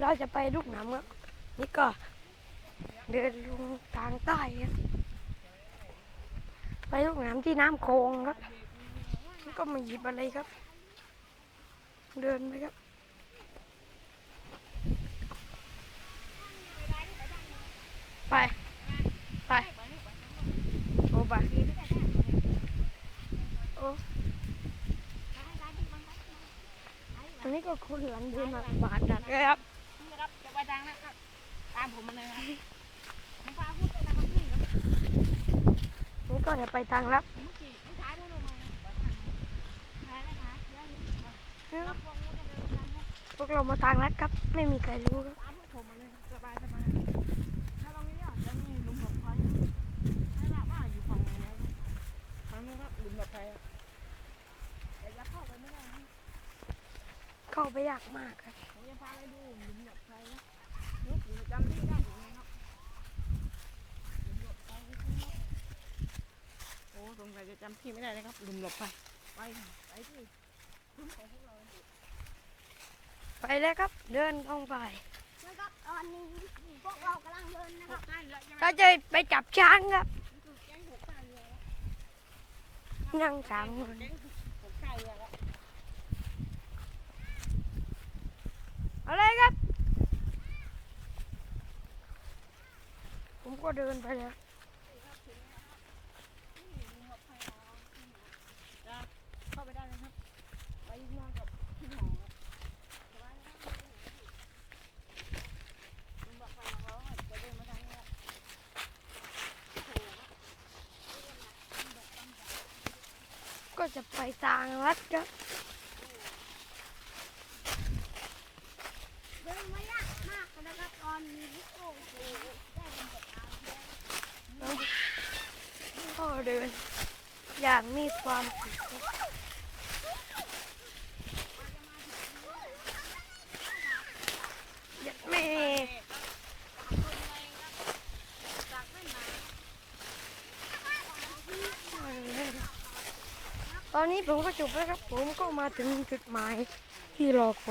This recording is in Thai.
เราจะไปลูกน้ำครับนี่ก็เดินลงทางใต้ครับไปลูกน้ำที่น้ำโคงครับก็มาหยิบอะไรครับ เดินไปครับไป ไป โอ้ไปโอ้อันนี้ก็คนหลังเดินมาบาดดักเลยครับ ครับจะไปทางนะครับ ตามผมมาเลยครับผมพาพูดไปทางนี้ครับนี่ก็จะไปทางลับเมื่อกี้ไม่ท้ายพูดลงมาท้ายนะคะเดี๋ยวนี้รับวงแล้วก็เดินทางครับพวกเรามาทางลัดครับ ไม่มีใครรู้ครับตามพวกผมมาเลยครับสบายสบายถ้าตรงนี้อะจะมีหลุมหลบภัยถ้าแบบว่าอยู่ฝั่งไหนนะครับฝั่งนู้นครับหลุมหลบภัยอะแต่จะเข้าไปไม่ได้นะเข้าไปยากมากครับผมจะพาไปดูหลุมหลบภัยนะนี่ผมจำที่ได้อยู่นะครับหลุมหลบภัยนะครับ โอ้สงสัยจะจำที่ไม่ได้เลยครับหลุมหลบภัยไปไปที่หลุมของพวกเราไปเลยครับ เดินลงไปนะครับตอนนี้พวกเรากำลังเดินนะครับเราจะไปจับช้างครับแก๊งหกข้าเรือแล้วนั่งสามคนแก๊งหกข้าเรือแล้วเอาเลยครับ ผมก็เดินไปแล้ว จะเข้าไปได้เลยครับ ไปมากับพี่หมอครับสบายนะครับลุงบอกไปของเราครับจะเดินมาทางนี้ครับโอ้โห ก็จะไปทางลัดครับเดินไม่ยากมากนะครับตอนนี้โอ้โหได้เป็นแบบเอาเลยก็เดินอย่างมีความสุขครับยัดแม่ ตอนนี้ผมก็จบแล้วครับ ผมก็มาถึงจุดหมายที่รอคอย